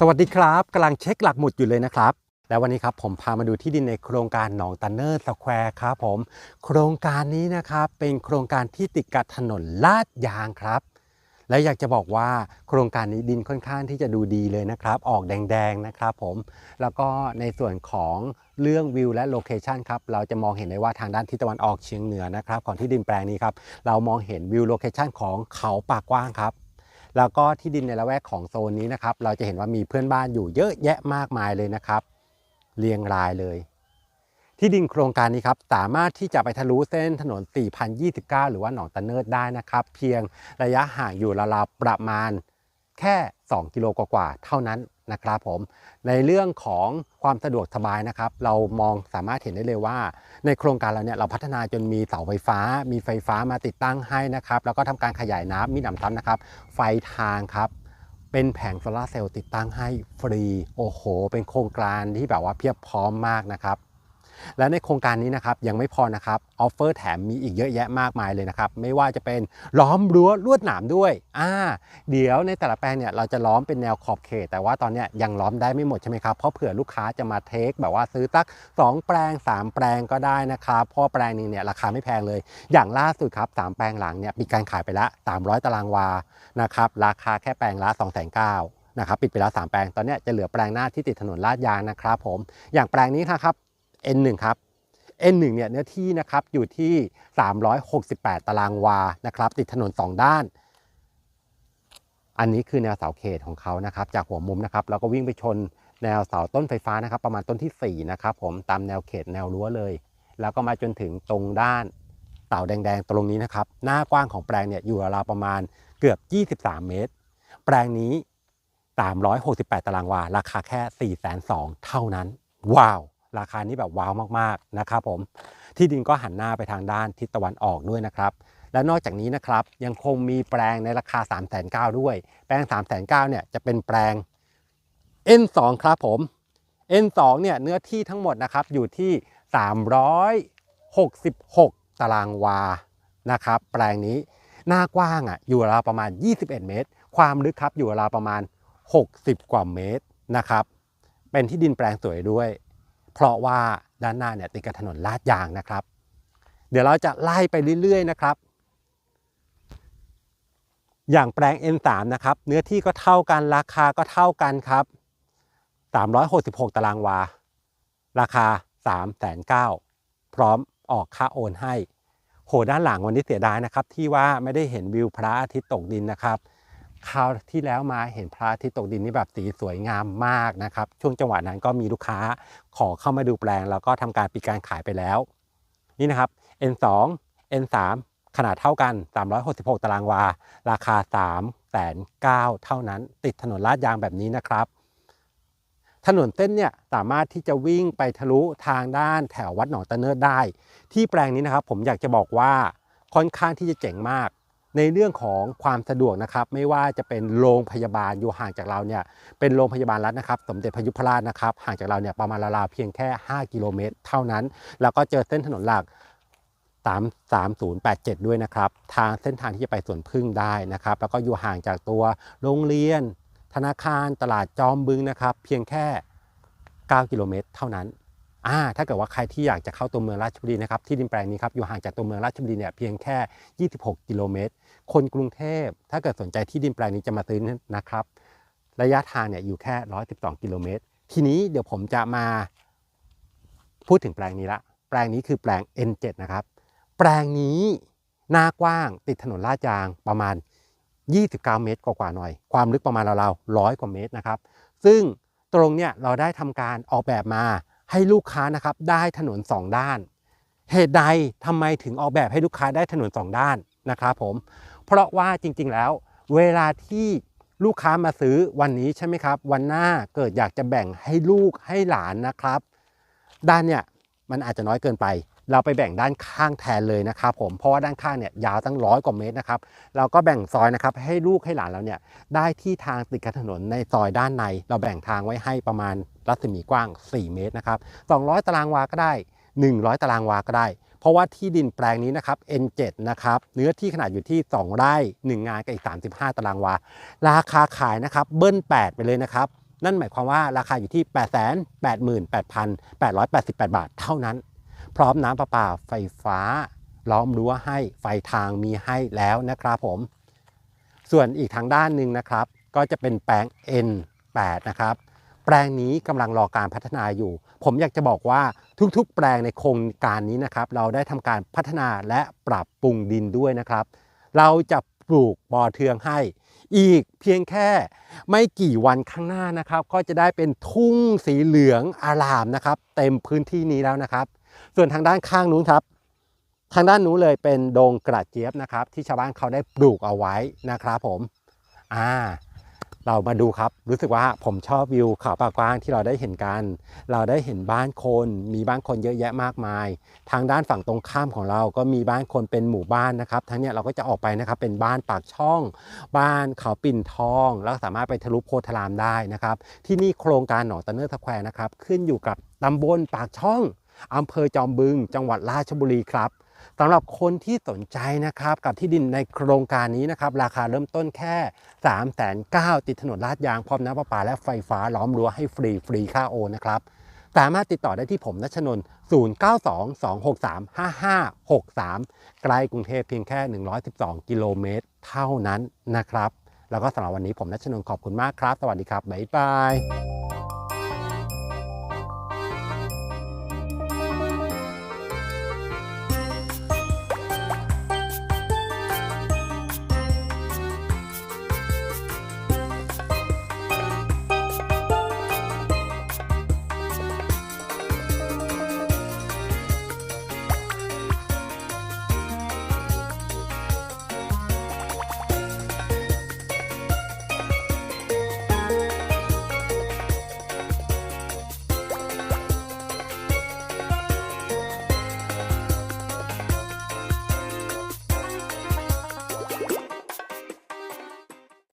สวัสดีครับกำลังเช็คหลักหมุดอยู่เลยนะครับ แล้ววันนี้ครับผมพามาดูที่ดินในโครงการหนองตันเนอร์สแควร์ครับผม โครงการนี้นะครับเป็นโครงการที่ติดกับถนนลาดยางครับ และอยากจะบอกว่าโครงการนี้ดินค่อนข้างที่จะดูดีเลยนะครับ ออกแดงๆนะครับผม แล้วก็ในส่วนของเรื่องวิวและโลเคชันครับเราจะมองเห็นได้ว่าทางด้านทิศตะวันออกเฉียงเหนือนะครับของที่ดินแปลงนี้ครับเรามองเห็นวิวโลเคชันของเขาปากกว้างครับ แล้วก็ที่ดินในละแวกของโซนนี้นะครับ เราจะเห็นว่ามีเพื่อนบ้านอยู่เยอะแยะมากมายเลยนะครับ เรียงรายเลย ที่ดินโครงการนี้ครับสามารถที่จะไปทะลุเส้นถนน 4029 หรือว่าหนองตะเนิดได้นะครับ เพียงระยะห่างอยู่ราวๆประมาณแค่ 2 กิโลกว่าๆเท่านั้น นะครับผมในเรื่องของความสะดวกสบายนะครับ เรามองสามารถเห็นได้เลยว่า ในโครงการเราเนี่ยเราพัฒนาจนมีเสาไฟฟ้า มีไฟฟ้ามาติดตั้งให้นะครับ แล้วก็ทำการขยายน้ำมีหนำซ้ำนะครับ ไฟทางครับเป็นแผงโซลาร์เซลล์ติดตั้งให้ฟรี โอ้โห เป็นโครงการที่แบบว่าเพียบพร้อมมากนะครับ และในโครงการนี้นะครับยังไม่พอนะครับออฟเฟอร์แถมมีอีกเยอะแยะมากมายเลยนะครับไม่ว่าจะเป็นล้อมรั้วลวดหนามด้วยอ่าเดี๋ยวในแต่ละแปลงเนี่ยเราจะล้อมเป็นแนวขอบเขต แต่ว่าตอนเนี้ยยังล้อมได้ไม่หมดใช่ไหมครับเพราะเผื่อลูกค้าจะมาเทคแบบว่าซื้อตัก 2 แปลง 3 แปลงก็ได้นะครับเพราะแปลงนึงเนี่ยราคาไม่แพงเลย อย่างล่าสุดครับสามแปลงหลังเนี่ยมีการขายไปแล้ว300 ตารางวานะครับราคาแค่แปลงละ2 9 0 0 0นะครับปิดไปแล้ว3แปลงตอนเนี้ยจะเหลือแปลงหน้าที่ติดถนนลาดยางนะครับผมอย่างแปลงนี้นะครับ N1 ครับ N1 เนี่ยเนื้อที่นะครับอยู่ที่ 368 ตารางวานะครับ ติดถนน 2 ด้าน อันนี้คือแนวเสาเขตของเขานะครับ จากหัวมุมนะครับแล้วก็วิ่งไปชนแนวเสาต้นไฟฟ้านะครับ ประมาณต้นที่ 4 นะครับ ผมตามแนวเขตแนวรั้วเลย แล้วก็มาจนถึงตรงด้านเสาแดงๆ ตรงนี้นะครับ หน้ากว้างของแปลงเนี่ยอยู่ราวประมาณเกือบ 23 เมตร แปลงนี้ 368 ตารางวา ราคาแค่ 4 2 0 0 0เท่านั้น ว้าว ราคานี้แบบว้าวมากๆนะครับผมที่ดินก็หันหน้าไปทางด้านทิศตะวันออกด้วยนะครับและนอกจากนี้นะครับยังคงมีแปลงในราคา 3 9 0 0 0ด้วย แปลง 3 9 0 0 0เนี่ยจะเป็นแปลง N2 ครับผม N2 เนี่ยเนื้อที่ทั้งหมดนะครับอยู่ที่ 366 ตารางวานะครับแปลงนี้หน้ากว้างอะอยู่ราวประมาณ 21 เมตร ความลึกครับอยู่ราวประมาณ 60 กว่าเมตรนะครับเป็นที่ดินแปลงสวยด้วย เพราะว่าด้านหน้าเนี่ยติดกับถนนลาดยางนะครับ เดี๋ยวเราจะไล่ไปเรื่อยๆนะครับ อย่างแปลง N3 นะครับ เนื้อที่ก็เท่ากันราคาก็เท่ากันครับ 366 ตารางวา ราคา 3 9 0 0 0พร้อมออกค่าโอนให้ โหด้านหลังวันนี้เสียดายนะครับ ที่ว่าไม่ได้เห็นวิวพระอาทิตย์ตกดินนะครับ คราวที่แล้วมาเห็นพระอาทิตย์ตกดินนี่แบบสีสวยงามมากนะครับ ช่วงจังหวะนั้นก็มีลูกค้าขอเข้ามาดูแปลง แล้วก็ทำการปิดการขายไปแล้ว นี่นะครับ N2 N3 ขนาดเท่ากัน 366 ตารางวา ราคา 3 9 0 0 0เท่านั้น ติดถนนลาดยางแบบนี้นะครับ ถนนเส้นเนี่ยสามารถที่จะวิ่งไปทะลุทางด้านแถววัดหนองตะเนิดได้ ที่แปลงนี้นะครับ ผมอยากจะบอกว่าค่อนข้างที่จะเจ๋งมาก ในเรื่องของความสะดวกนะครับไม่ว่าจะเป็นโรงพยาบาลอยู่ห่างจากเราเนี่ยเป็นโรงพยาบาลรัฐนะครับ สมเด็จพยุพราชนะครับห่างจากเราเนี่ยประมาณราวๆเพียงแค่ 5 กิโลเมตร เท่านั้น แล้วก็เจอเส้นถนนหลัก33087 ด้วยนะครับ ทางเส้นทางที่จะไปสวนพึ่งได้นะครับ แล้วก็อยู่ห่างจากตัวโรงเรียน ธนาคารตลาดจอมบึงนะครับ เพียงแค่ 9 กิโลเมตร เท่านั้นอ่าถ้าเกิดว่าใครที่อยากจะเข้าตัวเมืองราชบุรีนะครับที่ดินแปลงนี้ครับอยู่ห่างจากตัวเมืองราชบุรีเนี่ยเพียงแค่ 26 กิโลเมตร คนกรุงเทพถ้าเกิดสนใจที่ดินแปลงนี้จะมาซื้อนะครับ ระยะทางเนี่ยอยู่แค่ 112 กิโลเมตร ทีนี้เดี๋ยวผมจะมาพูดถึงแปลงนี้ละ แปลงนี้คือแปลง N7 นะครับ แปลงนี้หน้ากว้างติดถนนลาดยางประมาณ 29 เมตรกว่าๆหน่อย ความลึกประมาณราวๆร้อยกว่าเมตรนะครับ ซึ่งตรงเนี้ยเราได้ทำการออกแบบมาให้ลูกค้านะครับได้ถนน 2 ด้าน เหตุใดทำไมถึงออกแบบให้ลูกค้าได้ถนน 2 ด้าน นะครับผม เพราะว่าจริงๆแล้ว เวลาที่ลูกค้ามาซื้อวันนี้ใช่ไหมครับ วันหน้าเกิดอยากจะแบ่งให้ลูกให้หลานนะครับ ด้านเนี่ยมันอาจจะน้อยเกินไป เราไปแบ่งด้านข้างแทนเลยนะครับ ผมเพราะว่าด้านข้างเนี่ยยาวตั้งร้อยกว่าเมตรนะครับ เราก็แบ่งซอยนะครับให้ลูกให้หลานเราเนี่ยได้ที่ทางติดกับถนนในซอยด้านใน เราแบ่งทางไว้ให้ประมาณรัศมีกว้าง 4 เมตรนะครับ200 ตารางวาก็ได้ 100 ตารางวาก็ได้ เพราะว่าที่ดินแปลงนี้นะครับ N7 นะครับเนื้อที่ขนาดอยู่ที่ 2 ไร่ 1 งานกับอีก 35 ตารางวา ราคาขายนะครับเบิ้ล 8 ไปเลยนะครับ นั่นหมายความว่าราคาอยู่ที่ 888,888บาทเท่านั้น พร้อมน้ำประปาไฟฟ้า ล้อมรั้วให้ไฟทางมีให้แล้วนะครับผม ส่วนอีกทางด้านหนึ่งนะครับ ก็จะเป็นแปลง N8 นะครับ แปลงนี้กำลังรอการพัฒนาอยู่ ผมอยากจะบอกว่าทุกๆ แปลงในโครงการนี้นะครับ เราได้ทำการพัฒนาและปรับปรุงดินด้วยนะครับ เราจะปลูกปอเทืองให้ อีกเพียงแค่ไม่กี่วันข้างหน้านะครับ ก็จะได้เป็นทุ่งสีเหลืองอารามนะครับ เต็มพื้นที่นี้แล้วนะครับ ส่วนทางด้านข้างนู้นครับ ทางด้านนู้นเลยเป็นโดงกระเจี๊ยบนะครับ ที่ชาวบ้านเขาได้ปลูกเอาไว้นะครับ ผม อ่า เรามาดูครับ รู้สึกว่าผมชอบวิวเขาปากกว้างที่เราได้เห็นกัน เราได้เห็นบ้านคน มีบ้านคนเยอะแยะมากมาย ทางด้านฝั่งตรงข้ามของเราก็มีบ้านคนเป็นหมู่บ้านนะครับ ทั้งเนี้ยเราก็จะออกไปนะครับ เป็นบ้านปากช่อง บ้านเขาปิ่นทอง แล้วสามารถไปทะลุโพธารามได้นะครับ ที่นี่โครงการหนองตะเนอร์สแควร์นะครับ ขึ้นอยู่กับตำบลปากช่องอำเภอจอมบึง จังหวัดราชบุรีครับ สำหรับคนที่สนใจนะครับกับที่ดินในโครงการนี้นะครับราคาเริ่มต้นแค่3 9 0 0 0ติดถนนลาดยางพร้อมน้ำประปาและไฟฟ้าล้อมรั้วให้ฟรีฟรีค่าโอนนะครับสามารถติดต่อได้ที่ผมนัชนนท์0922635563ใกล้กรุงเทพเพียงแค่ 112 กิโลเมตรเท่านั้นนะครับ แล้วก็สำหรับวันนี้ผมนัชนน์ขอบคุณมากครับ สวัสดีครับ บ๊ายบาย